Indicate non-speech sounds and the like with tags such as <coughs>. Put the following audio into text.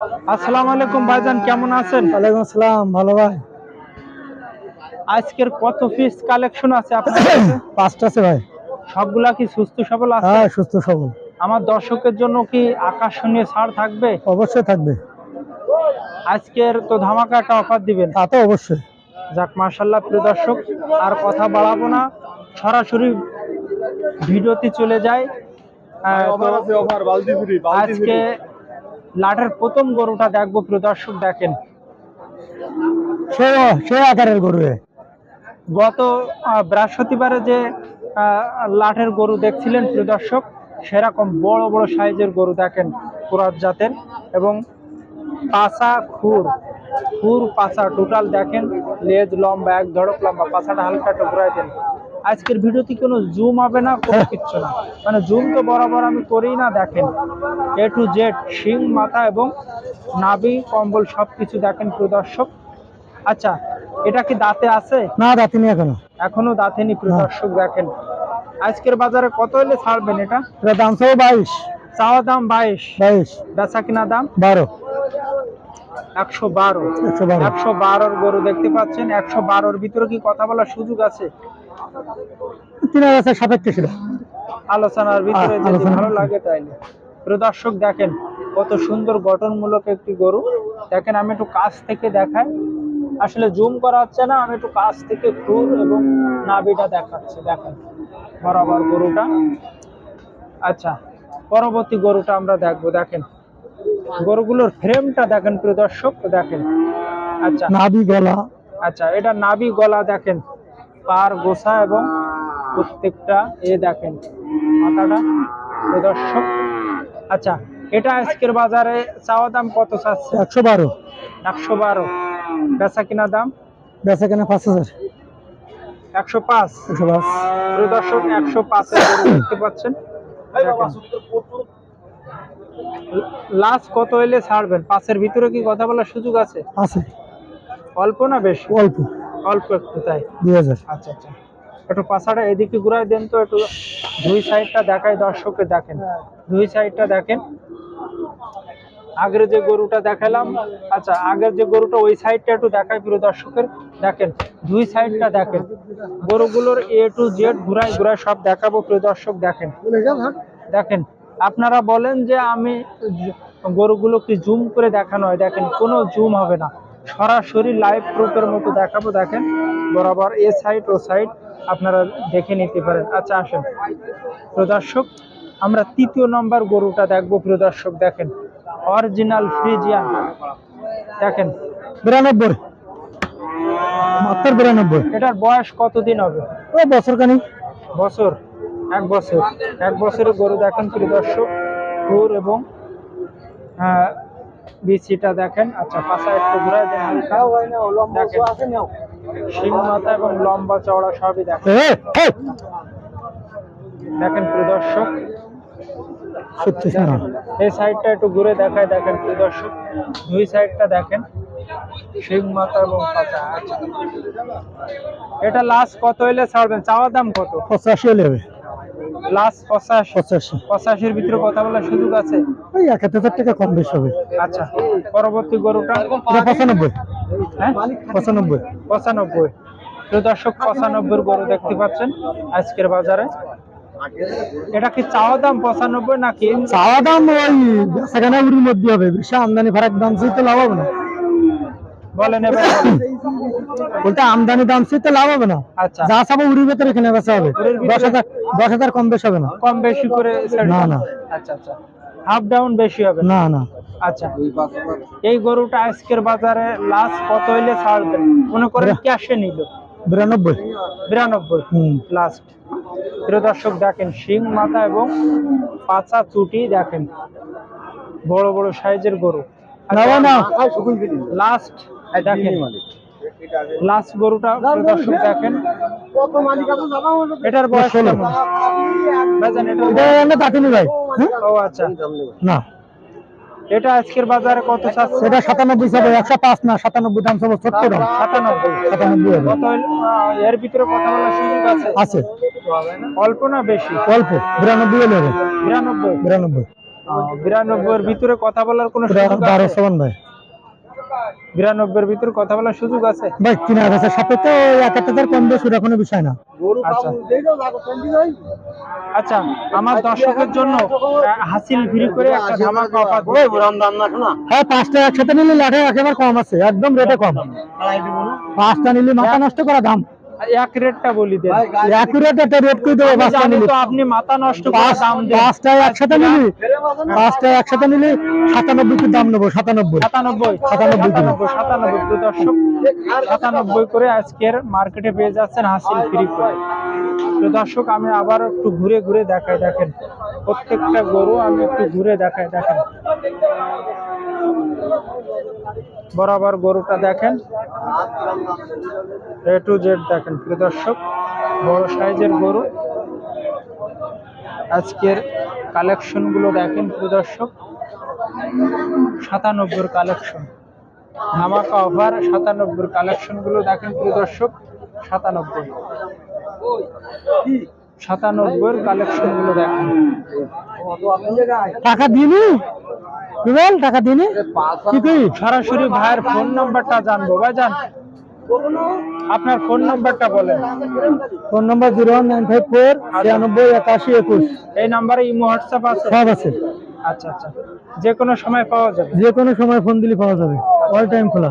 আসসালামু আলাইকুম ভাইজান কেমন আছেন? ওয়ালাইকুম আসসালাম ভালো ভাই। আজকের কত পিস কালেকশন আছে আপনার কাছে? <coughs> পাঁচটা আছে ভাই। সবগুলা কি সুস্থ সবল আছে? হ্যাঁ সুস্থ সবল। আমার দর্শকের জন্য কি আকর্ষণীয় ছাড় থাকবে? অবশ্যই থাকবে। আজকের তো ধামাকা একটা অফার দিবেন। তা তো অবশ্যই। যাক মার্শাল্লাহ প্রিয় দর্শক আর কথা বাড়াবো না। সরাসরি ভিডিওতে চলে যায় আজকে লাটের প্রথম গরুটা দেখব প্রিয় দর্শক দেখেন। সে আকারের গরু গত বৃহস্পতিবারে যে লাঠের গরু দেখছিলেন প্রিয় দর্শক সেরকম বড় বড় সাইজের গরু দেখেন পুরাত জাতের এবং পাছা খুর। খুর পাছা টোটাল দেখেন লেজ লম্বা এক ধড়ক লম্বা পাছাটা হালকা টুকরাই দেন। আজকের ভিডিওতে কোনো জুম হবে না কোনো কিচ্ছু না। মানে জুম তো বরাবর আমি করি না দেখেন। এ টু জেড শিং মাথা এবং নাভি কম্বল সব কিছু দেখেন প্রিয় দর্শক। আচ্ছা এটা কি দাঁতে আছে? না দাঁতিনি এখনও। এখনও দাঁতেনি প্রিয় না। দর্শক দেখেন। আজকের বাজারে কত হলে ছাড়বেন এটা? এটা দাম সব বাইশ। চাওয়া দাম বাইশ। বাইশ। বেচা কিনা দাম? বারো। একশো বারো। একশো বারোর গরু দেখতে পাচ্ছেন একশো বারোর ভিতরে কি কথা বলার সুযোগ আছে? তিন হাজার সাপেক্ষে সেটা আলোচনার ভিতরে যদি ভালো লাগে তাইলে। দর্শক দেখেন কত সুন্দর গঠনমূলক একটি গরু। দেখেন আমি একটু কাছ থেকে দেখাই। আসলে জুম করা হচ্ছে না আমি একটু কাছ থেকে খুর এবং নাভিটা দেখাচ্ছি। দেখেন বরাবর গরুটা। আচ্ছা পরবর্তী গরুটা আমরা দেখব। দেখেন গরুগুলোর ফ্রেমটা দেখেন প্রিয় দর্শক দেখেন। আচ্ছা। নাভি গলা। আচ্ছা এটা নাভি গলা দেখেন। পার গোসা এবং প্রত্যেকটা এ দেখেন মাথাটা প্রদর্শক আচ্ছা এটা আজকের বাজারে চাওয়া দাম কত চাচ্ছে? একশো বারো। একশো বারো। বেচা কিনা দাম? বেচা কিনা পাঁচ হাজার। একশো পাঁচ। একশো পাঁচ। প্রদর্শক একশো পাঁচে দেখতে পাচ্ছেন। লাস্ট কত এলে ছাড়বেন? পাঁচের ভিতরে কি কথা বলার সুযোগ আছে? আছে। অল্প না বেশি? অল্প। অল্প একটু তাই দুই হাজার। আচ্ছা আচ্ছা। একটু পাশাটা এদিকে ঘুরাই দেন তো একটু দুই সাইডটা দেখাই দর্শককে দেখেন। দুই সাইডটা দেখেন। আগের যে গরুটা দেখালাম আচ্ছা আগের যে গরুটা ওই সাইডটা একটু দেখাই দর্শকের। দেখেন দুই সাইডটা দেখেন। গরুগুলোর এ টু জেড ঘুরাই ঘুরাই সব দেখাবো প্রিয় দর্শক দেখেন। দেখেন আপনারা বলেন যে আমি গরুগুলো কি জুম করে দেখানো হয়। দেখেন কোনো জুম হবে না। সরাসরি লাইভ প্রুফের মতো দেখাবো দেখেন বরাবর এ সাইড ও সাইড আপনারা দেখে নিতে পারেন। আচ্ছা আসেন। প্রদর্শক আমরা তৃতীয় নম্বর গরুটা দেখব। প্রদর্শক দেখেন অরিজিনাল ফ্রিজিয়ান দেখেন বিরানব্বই। মাত্র বিরানব্বই। এটার বয়স কতদিন হবে? ও বছর কানি বছর এক বছর। এক বছরের গরু দেখেন প্রিয় দর্শক এবং আহ, বিচিটা দেখেন। আচ্ছা পাশা একটু হালকা। দেখেন। শিং মাথা এবং লম্বা চওড়া সবই দেখেন। দেখেন প্রিয় দর্শক। সত্যি না এই সাইডটা একটু ঘুরে দেখায় দেখেন প্রিয় দর্শক। দুই সাইডটা দেখেন। শিং মাথা এবং পাতা আচ্ছা। এটা লাস্ট কত হইলে ছাড়বেন? চাওয়ার দাম কত? পঁচাশি হলে হবে। লাস্ট পঁচাশি। পঁচাশি। পঁচাশির ভিতরে কথা বলার সুযোগ আছে? ওই এক হাজার টাকা কম বেশি হবে। আচ্ছা পরবর্তী গরুটা? পঁচানব্বই। হ্যাঁ? পঁচানব্বই। পঁচানব্বই। দর্শক পঁচানব্বই গরু দেখতে পাচ্ছেন আজকের বাজারে। এটা কি চাওয়া দাম পঁচানব্বই নাকি? চাওয়া দাম ওই সেখানে উড়ির মধ্যে হবে। বেশি আমদানি ফারাক দাম চাইতে লাভ হবে না। বলেন এবার। বলতে আমদানি দাম লাভ হবে না। আচ্ছা। যা চাবো উড়ির ভেতরে কিনে বেচা হবে। দশ হাজার দশ হাজার কম বেশি হবে না। কম বেশি করে না, না। আচ্ছা আচ্ছা। হাফ ডাউন বেশি হবে? না না। আচ্ছা। এই গরুটা আজকের বাজারে লাস্ট কত হইলে ছাড়বেন মনে করেন ক্যাশে নিল। বিরানব্বই। বিরানব্বই হুম। লাস্ট প্রিয় দর্শক দেখেন শিং মাথা এবং চুটি দেখেন। বড় বড় সাইজের গরু। লাস্ট দেখেন লাস্ট গরুটা দর্শক দেখেন। এটার বয়স। কেমন? এটা ভাই হ্যাঁ? ও আচ্ছা। না। এটা আজকের বাজারে কত চাচ্ছে? সেটা সাতানব্বই চাবে একশো পাঁচ না সাতানব্বই দাম চাবো সত্তর। দাম সাতানব্বই। সাতানব্বই হবে। কত এর ভিতরে কথা বলার সুযোগ আছে? আছে। অল্প না বেশি? অল্প বিরানব্বই হলে বিরানব্বই। বিরানব্বই। বিরানব্বইয়ের ভিতরে কথা বলার কোনো বারো সমান ভাই। বিরানব্বইয়ের ভিতরে কথা বলার সুযোগ আছে? ভাই কিনা বেচা সাপেক্ষে ওই এক একটা কম বেশ ওটা কোনো বিষয় না। আচ্ছা। আচ্ছা আমার দর্শকের জন্য হাসিল ফ্রি করে একটা ধামাকা অফার হ্যাঁ পাঁচটা একসাথে নিলে লাঠে একেবারে কম আছে একদম রেটে কম। পাঁচটা নিলে মাথা নষ্ট করা দাম। এক রেটটা বলি দেন। অ্যাকুরেট একটা রেট করে দেবো? আমি পাঁচটা নিলে। তো আপনি মাথা নষ্ট করে দাম দেন। পাঁচটা একসাথে নিলি? পাঁচটা একসাথে নিলে? সাতানব্বই কি দাম নেব সাতানব্বই। সাতানব্বই। সাতানব্বই কিলো। সাতানব্বই সাতানব্বই। দর্শক সাতানব্বই করে আজকের মার্কেটে পেয়ে যাচ্ছেন হাসিল ফ্রি করে। প্রিয় দর্শক আমি আবার একটু ঘুরে ঘুরে দেখাই দেখেন। প্রত্যেকটা গরু আমি একটু ঘুরে দেখাই দেখেন। বরাবর গরুটা দেখেন। এ টু জেড দেখেন প্রিয় দর্শক। বড় সাইজের গরু। আজকের কালেকশনগুলো দেখেন প্রিয় দর্শক। সাতানব্বইর কালেকশন। ধামাকা অফার সাতানব্বইর কালেকশনগুলো দেখেন প্রিয় দর্শক। সাতানব্বই। সাতানব্বইয়ের কালেকশনগুলো দেখেন টাকা দিনি? রুবেল টাকা দিনি? সরাসরি ভাইয়ের ফোন নাম্বারটা জানব। ভাই জান আপনার ফোন নাম্বারটা বলেন। Phone number zero one nine five four ছিয়ানব্বই একাশি একুশ। এই নাম্বারে ইমো হোয়াটসঅ্যাপ আছে? সব আছে। আচ্ছা আচ্ছা। যে কোনো সময় পাওয়া যাবে। যে কোনো সময় ফোন দিলে পাওয়া যাবে। অল টাইম খোলা।